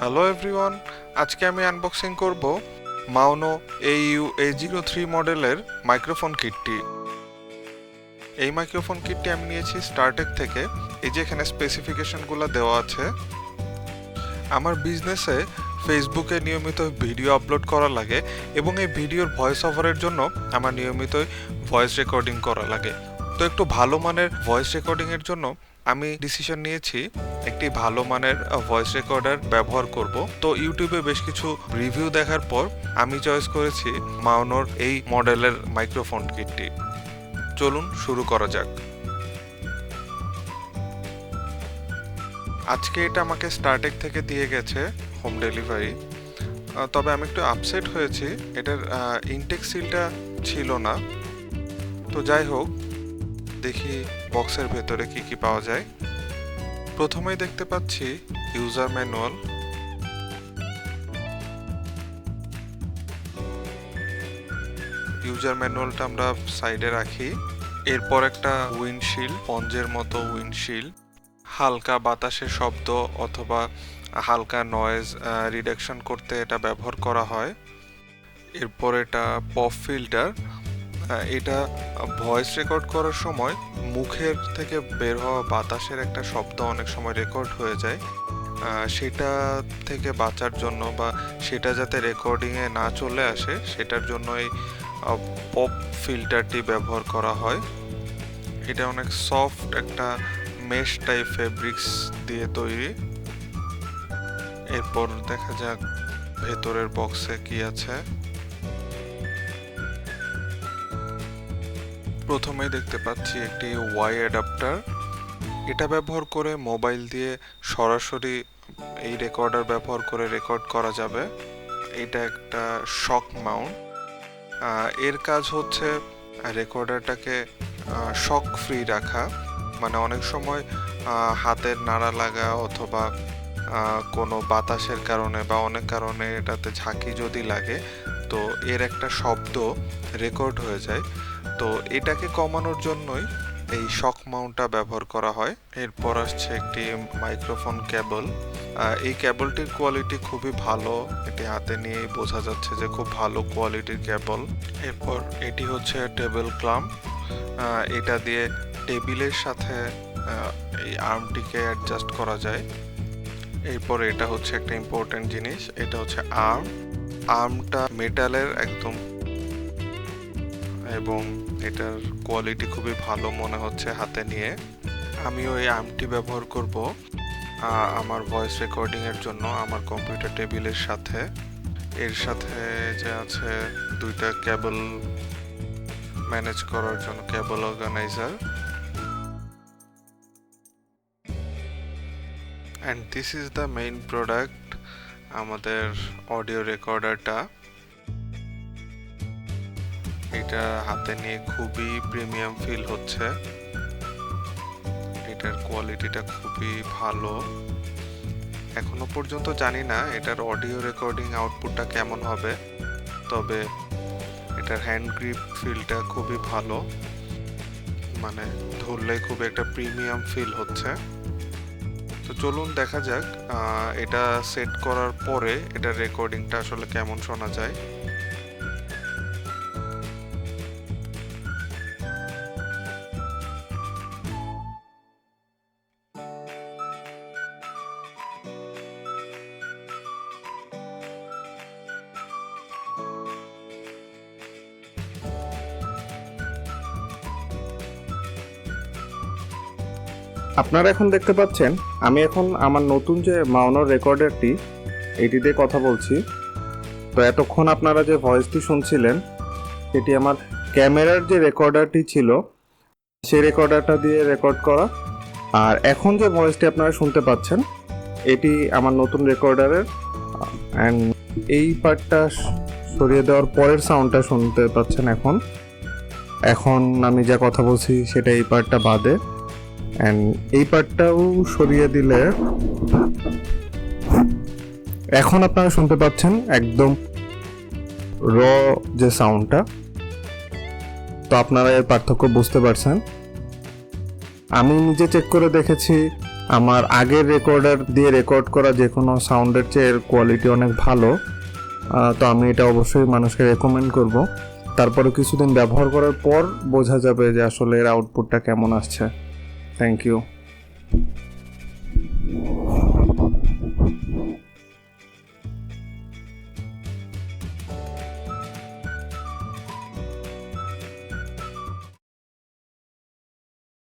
Hello everyone আজকে আমি unboxing করব Maono A U A zero three মডেলের মাইক্রোফোন কিটটি এই মাইক্রোফোন কিটটি আমি নিয়েছি স্টারটেক থেকে। এই যে এখানে স্পেসিফিকেশনগুলো দেওয়া আছে। আমার বিজনেসে ফেসবুকে নিয়মিত ভিডিও আপলোড করা লাগে এবং এই ভিডিওর ভয়েস ওভারের জন্য আমার নিয়মিতই ভয়েস রেকর্ডিং করা লাগে। তো একটু ভালো মানের ভয়েস রেকর্ডিংয়ের জন্য আমি ডিসিশন নিয়েছি একটি ভালো মানের ভয়েস রেকর্ডার ব্যবহার করব। তো ইউটিউবে বেশ কিছু রিভিউ দেখার পর আমি চয়েস করেছি মাউনোর এই মডেলের মাইক্রোফোন কিটটি চলুন শুরু করা যাক। আজকে এটা আমাকে স্টার্টেক থেকে দিয়ে গেছে হোম ডেলিভারি তবে আমি একটু আপসেট হয়েছি। এটার ইনটেক সিলটা ছিল না। তো যাই হোক দেখি বক্সের ভেতরে কি কি পাওয়া যায়। প্রথমেই দেখতে পাচ্ছি ইউজার ম্যানুয়াল। ইউজার ম্যানুয়ালটা আমরা সাইডে রাখি। এরপর একটা উইন্ডশিল্ড, পঞ্জের মতো উইন্ডশিল্ড। হালকা বাতাসের শব্দ অথবা হালকা নয়েজ রিডাকশন করতে এটা ব্যবহার করা হয়। এরপর এটা পপ ফিল্টার এটা ভয়েস রেকর্ড করার সময় মুখের থেকে বের হওয়া বাতাসের একটা শব্দ অনেক সময় রেকর্ড হয়ে যায়। সেটা থেকে বাঁচার জন্য বা সেটা যাতে রেকর্ডিংয়ে না চলে আসে, সেটার জন্য এই পপ ফিল্টারটি ব্যবহার করা হয়। এটা অনেক সফট একটা মেশ টাইপ ফেব্রিক্স দিয়ে তৈরি। এরপর দেখা যাক ভেতরের বক্সে কি আছে। প্রথমেই দেখতে পাচ্ছি একটি ওয়াই অ্যাডাপ্টার এটা ব্যবহার করে মোবাইল দিয়ে সরাসরি এই রেকর্ডার ব্যবহার করে রেকর্ড করা যাবে। এটা একটা শক মাউন্ট এর কাজ হচ্ছে রেকর্ডারটাকে শক ফ্রি রাখা। মানে অনেক সময় হাতের নাড়া লাগা অথবা কোনো বাতাসের কারণে বা অনেক কারণে এটাতে ঝাঁকি যদি লাগে, তো এর একটা শব্দ রেকর্ড হয়ে যায়। তো এটাকে কমানোর জন্যই এই শক মাউন্টটা ব্যবহার করা হয়। এরপর আসছে একটি মাইক্রোফোন কেবল এই কেবলটির কোয়ালিটি খুবই ভালো। এটি হাতে নিয়ে বোঝা যাচ্ছে যে খুব ভালো কোয়ালিটির কেবল এরপর এটি হচ্ছে টেবিল ক্লাম্প এটা দিয়ে টেবিলের সাথে এই আর্মটিকে অ্যাডজাস্ট করা যায়। এরপর এটা হচ্ছে একটা ইম্পর্টেন্ট জিনিস, এটা হচ্ছে আর্ম আর্মটা মেটালের একদম, এবং এটার কোয়ালিটি খুবই ভালো মনে হচ্ছে হাতে নিয়ে। আমিও এই আমটি ব্যবহার করব আমার ভয়েস রেকর্ডিং এর জন্য, আমার কম্পিউটার টেবিলের সাথে। এর সাথে যে আছে দুইটা কেবল ম্যানেজ করার জন্য cable organiser and this is the main product আমাদের অডিও রেকর্ডারটা এটা হাতে নিয়ে খুবই প্রিমিয়াম ফিল হচ্ছে। এটার কোয়ালিটিটা খুবই ভালো। এখনও পর্যন্ত জানি না এটার অডিও রেকর্ডিং আউটপুটটা কেমন হবে, তবে এটার হ্যান্ড গ্রিপ ফিলটা খুবই ভালো। মানে ধরলে খুব একটা প্রিমিয়াম ফিল হচ্ছে। তো চলুন দেখা যাক এটা সেট করার পরে এটার রেকর্ডিংটা আসলে কেমন শোনা যায়। আপনারা এখন দেখতে পাচ্ছেন, আমি এখন আমার নতুন যে মাউনার রেকর্ডারটি এটিতে কথা বলছি। তো এতক্ষণ আপনারা যে ভয়েসটি শুনছিলেন সেটি আমার ক্যামেরার যে রেকর্ডারটি ছিল, সেই রেকর্ডারটা দিয়ে রেকর্ড করা। আর এখন যে ভয়েসটি আপনারা শুনতে পাচ্ছেন, এটি আমার নতুন রেকর্ডারের অ্যান্ড এই পার্টটা সরিয়ে দেওয়ার পরের সাউন্ডটা শুনতে পাচ্ছেন এখন। এখন আমি যা কথা বলছি, সেটা এই পার্টটা বাদে। অ্যান্ড এই পার্টটাও সরিয়ে দিলে এখন আপনারা শুনতে পাচ্ছেন একদম র যে সাউন্ডটা তো আপনারা এর পার্থক্য বুঝতে পারছেন। আমি নিজে চেক করে দেখেছি, আমার আগের রেকর্ডার দিয়ে রেকর্ড করা যে কোনো সাউন্ডের চেয়ে এর কোয়ালিটি অনেক ভালো। তো আমি এটা অবশ্যই মানুষকে রেকমেন্ড করব। তারপরে কিছুদিন ব্যবহার করার পর বোঝা যাবে যে আসলে এর আউটপুটটা কেমন আসছে। Thank you.